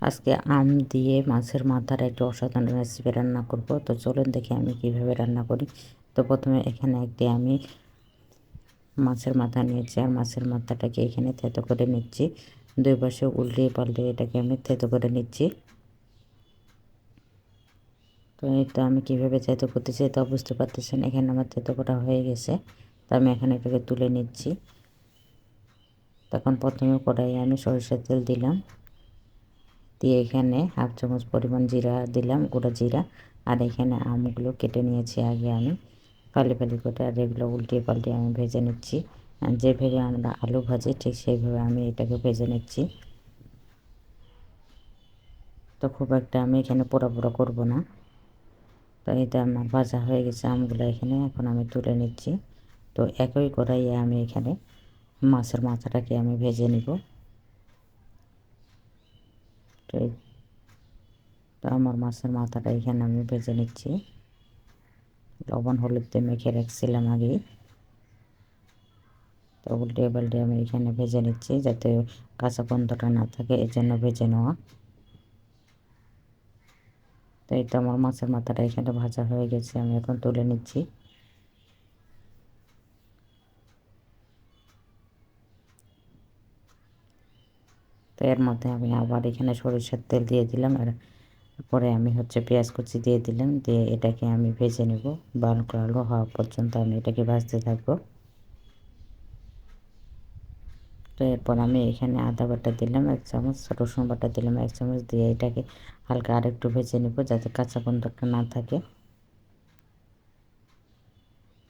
আজকে আম দিয়ে মাছের মাথার একটা অসাধারণ রেসিপি রান্না করব। তো চলুন দেখি আমি কীভাবে রান্না করি। তো প্রথমে এখানে একটি আমি মাছের মাথা নিয়েছি আর মাছের মাথাটাকে এখানে থেতো করে নিচ্ছি। দুই পাশে উল্টিয়ে পাল্টিয়ে এটাকে আমি থেতো করে নিচ্ছি। তো তো আমি কীভাবে থেতো করতেছি তা বুঝতে পারতেছেন, এখানে আমার থেতো করা হয়ে গেছে। তো আমি এখানে এটাকে তুলে নিচ্ছি। তখন প্রথমে কড়াইয়ে আমি সরিষার তেল দিলাম। দিয়ে এখানে হাফ চামচ পরিমাণ জিরা দিলাম, গোটা জিরা। আর এখানে আমগুলো কেটে নিয়েছি আগে আমি। ফালি ফালি করে আর এগুলো উল্টিয়ে পাল্টিয়ে আমি ভেজে নিচ্ছি। যেভাবে আমরা আলু ভাজি ঠিক সেইভাবে আমি এটাকে ভেজে নিচ্ছি। তো খুব একটা আমি এখানে পোড়া পোড়া করব না। তো এটা আমার ভাজা হয়ে গেছে আমগুলো এখানে, এখন আমি তুলে নিচ্ছি। তো একই কড়াইয়ে আমি এখানে মাছের মাথাটাকে আমি ভেজে নিব। তো আমার মাছের মাথাটা এখানে আমি ভেজে নিচ্ছি। লবণ, হলুদ দিয়ে মেখে রাখছিলাম আগে তো উল্টে পাল্টে আমি এখানে ভেজে নিচ্ছি যাতে কাঁচা গন্ধটা না থাকে এর জন্য ভেজে নেওয়া। তো এই তো আমার মাছের মাথাটা এখানে ভাজা হয়ে গেছে, আমি এখন তুলে নিচ্ছি। তো এর মধ্যে আমি আবার এখানে সরিষার তেল দিয়ে দিলাম। আর পরে আমি হচ্ছে পেঁয়াজ কুচি দিয়ে দিলাম। দিয়ে এটাকে আমি ভেজে নেব। বাল কালো হওয়া পর্যন্ত আমি এটাকে ভাজতে থাকব। তো এরপর আমি এখানে আদা বাটা দিলাম, এক চামচ। রসুন বাটা দিলাম, এক চামচ। দিয়ে এটাকে হালকা আরেকটু ভেজে নেব যাতে কাঁচা গন্ধটা না থাকে।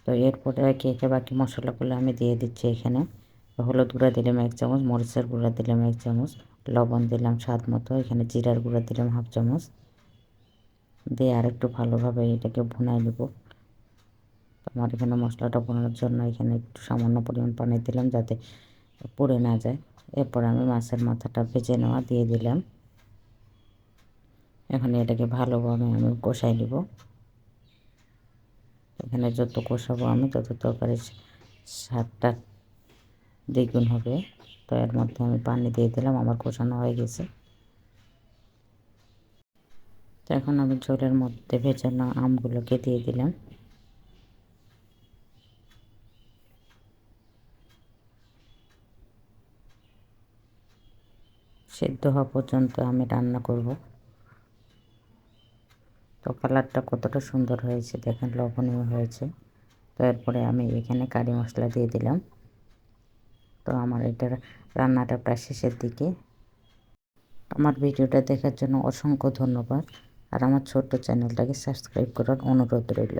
তো এরপরে একে একে বাকি মশলাগুলো আমি দিয়ে দিচ্ছি এখানে। হলুদ গুঁড়া দিলাম এক চামচ, মরিচের গুঁড়া দিলাম এক চামচ, লবণ দিলাম স্বাদ মতো, এখানে জিরার গুঁড়া দিলাম হাফ চামচ। দিয়ে আরেকটু ভালোভাবে এটাকে ভুনাই নেব। আমার এখানে মশলাটা বোনার জন্য এখানে একটু সামান্য পরিমাণ পানি দিলাম যাতে পুড়ে না যায়। এরপর আমি মাছের মাথাটা ভেজে নেওয়া দিয়ে দিলাম। এখন এটাকে ভালোভাবে আমি কষাই নেব। এখানে যত কষাবো আমি তত তরকারির স্বাদটা দ্বিগুণ হবে। তো এর মধ্যে আমি পানি দিয়ে দিলাম, আমার কষানো হয়ে গেছে। তো এখন আমি ঝোলের মধ্যে ভেজানো আমগুলোকে দিয়ে দিলাম। সেদ্ধ হওয়া পর্যন্ত আমি রান্না করব। তো কালারটা কতটা সুন্দর হয়েছে, দেখেন লবণীয় হয়েছে। তো এরপরে আমি এখানে কারি মশলা দিয়ে দিলাম। তো আমার এটার রান্নাটা প্রায় শেষের দিকে। আমার ভিডিওটা দেখার জন্য অসংখ্য ধন্যবাদ। আর আমার ছোট্ট চ্যানেলটাকে সাবস্ক্রাইব করার অনুরোধ রইল।